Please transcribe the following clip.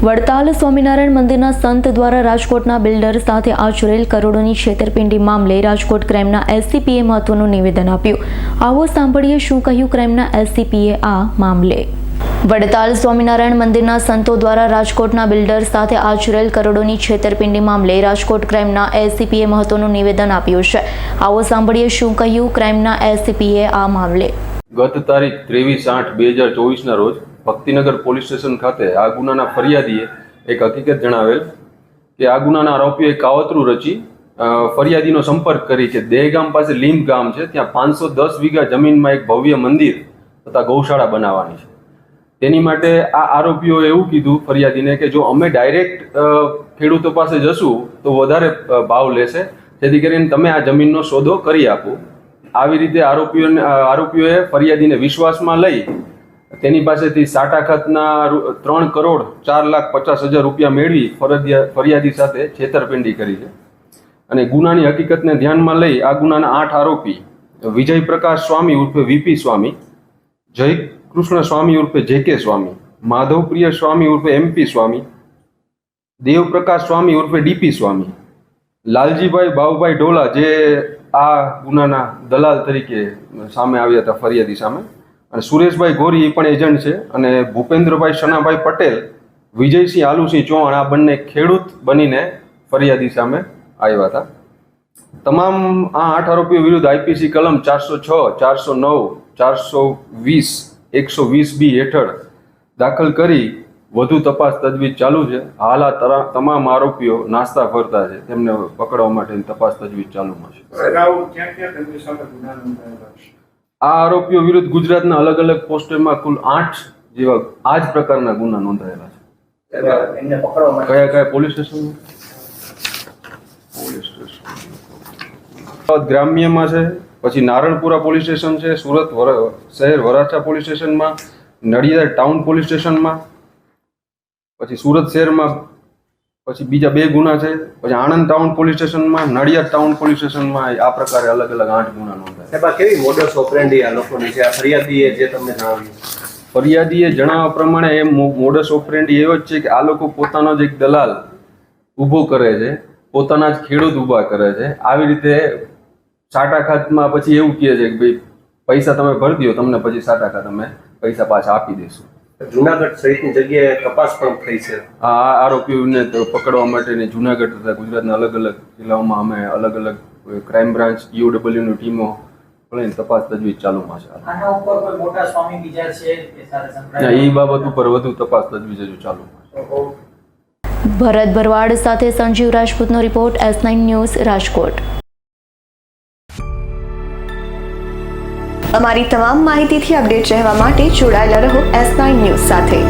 વડતાલ સ્વામિનારાયણ મંદિરના સંત દ્વારા રાજકોટના બિલ્ડર સાથે આચરેલ કરોડોની છેતરપિંડી મામલે રાજકોટ ક્રાઇમના એસસીપીએ મહત્વનું નિવેદન આપ્યું. આવો સાંભળીએ શું કહ્યું ક્રાઇમના એસસીપીએ આ મામલે. વડતાલ સ્વામિનારાયણ મંદિરના સંતો દ્વારા રાજકોટના બિલ્ડર સાથે આચરેલ કરોડોની છેતરપિંડી મામલે રાજકોટ ક્રાઇમના એસસીપીએ મહત્વનું નિવેદન આપ્યું છે. આવો સાંભળીએ શું કહ્યું ક્રાઇમના એસસીપીએ આ મામલે. ગત તારીખ ત્રેવીસ આઠ બે હજાર ચોવીસના રોજ ભક્તિનગર પોલીસ સ્ટેશન ખાતે આ ગુનાના ફરિયાદીએ એક હકીકત જણાવેલ કે આ ગુનાના આરોપીઓએ કાવતરું રચી ફરિયાદીનો સંપર્ક કરી કે દેહગામ પાસે લીંબ ગામ છે, ત્યાં પાંચસો દસ વીઘા જમીનમાં એક ભવ્ય મંદિર તથા ગૌશાળા બનાવવાની છે. તેની માટે આ આરોપીઓએ એવું કીધું ફરિયાદીને કે જો અમે ડાયરેક્ટ ખેડૂતો પાસે જશું, તો વધારે ભાવ લેશે. જેથી કરીને તમે આ જમીનનો સોદો કરી આપો. આવી રીતે આરોપીઓને આરોપીઓએ ફરિયાદીને વિશ્વાસમાં લઈ તેની પાસેથી સાટા ખાતના ત્રણ કરોડ ચાર લાખ પચાસ હજાર રૂપિયા મેળવી ફરિયાદી સાથે છેતરપિંડી કરી છે. અને ગુનાની હકીકતને ધ્યાનમાં લઈ આ ગુનાના આઠ આરોપી વિજય પ્રકાશ સ્વામી ઉર્ફે વીપી સ્વામી જય કૃષ્ણ સ્વામી ઉર્ફે જે કે સ્વામી, માધવપ્રિય સ્વામી ઉર્ફે એમપી સ્વામી, દેવપ્રકાશ સ્વામી ઉર્ફે ડીપી સ્વામી, લાલજીભાઈ બાવભાઈ ઢોલા જે આ ગુનાના દલાલ તરીકે સામે આવ્યા હતા ફરિયાદી સામે અને સુરેશભાઈ ગોરી એ પણ એજન્ટ છે અને ભૂપેન્દ્રભાઈ શનાભાઈ પટેલ, વિજયસિંહ આલુસિંહ ચૌહાણ, આ બંને ખેડૂત બનીને ફરિયાદી સામે આવ્યા હતા. તમામ આ આઠ આરોપીઓ વિરુદ્ધ આઈપીસી કલમ ચારસો છ, ચારસો નવ, ચારસો વીસ, એકસો વીસ બી હેઠળ દાખલ કરી વધુ તપાસ તજવીજ ચાલુ છે. હાલ આ તમામ આરોપીઓ નાસ્તા ફરતા છે. તેમને પકડવા માટેની તપાસ તજવીજ ચાલુમાં છે. આ આરોપીઓ વિરુદ્ધ ગુજરાતના અલગ અલગ પોસ્ટરમાં કુલ આઠ જેવા આ જ પ્રકારના ગુના નોંધાયેલા છે. કયા કયા પોલીસ સ્ટેશન પોલીસ સ્ટેશન ગ્રામ્યમાં છે પછી નારણપુરા પોલીસ સ્ટેશન છે સુરત શહેર વરાછા પોલીસ સ્ટેશનમાં નડિયાદ ટાઉન પોલીસ સ્ટેશનમાં પછી સુરત શહેરમાં પછી બીજા બે ગુના છે પછી આણંદ ટાઉન પોલીસ સ્ટેશનમાં નડિયાદ ટાઉન પોલીસ સ્ટેશનમાં આ પ્રકારે અલગ અલગ આઠ ગુના નોંધાયા સાહેબ આ કેવી મોડસ ઓપરેન્ડી આ લોકોની છે? આ ફરિયાદીએ જે તમને જણાવ્યું. ફરિયાદીએ જણાવવા પ્રમાણે એ મોડસ ઓપરેન્ડી એવો જ છે કે આ લોકો પોતાનો જ એક દલાલ ઊભો કરે છે પોતાના જ ખેડૂત ઊભા કરે છે. આવી રીતે સાટા ખાતમાં પછી એવું કહે છે કે ભાઈ પૈસા તમે ભરી દો તમને પછી સાટા ખાત અમે પૈસા પાછા આપી દઈશું જુનાગઢ સહિતની જગ્યાએ તપાસ પણ થઈ છે. આ આરોપીઓને પકડવા માટેની જુનાગઢ તથા ગુજરાતના અલગ અલગ જિલ્લાઓમાં અમે અલગ અલગ ક્રાઇમ બ્રાન્ચની ટીમો પણ તપાસ તજવીજ ચાલુમાં છે. આના ઉપર કોઈ મોટા સ્વામી બીજા છે કે સાથે સંકળાયેલા એ બાબત ઉપર વધુ તપાસ તજવીજ હજુ ચાલુમાં છે. ભરત ભરવાડ સાથે Sanjeev રાજપૂતનો report S nine news Rajkot. અમારી તમામ માહિતીથી અપડેટ રહેવા માટે જોડાયેલા રહો એસ નાઇન ન્યૂઝ સાથે.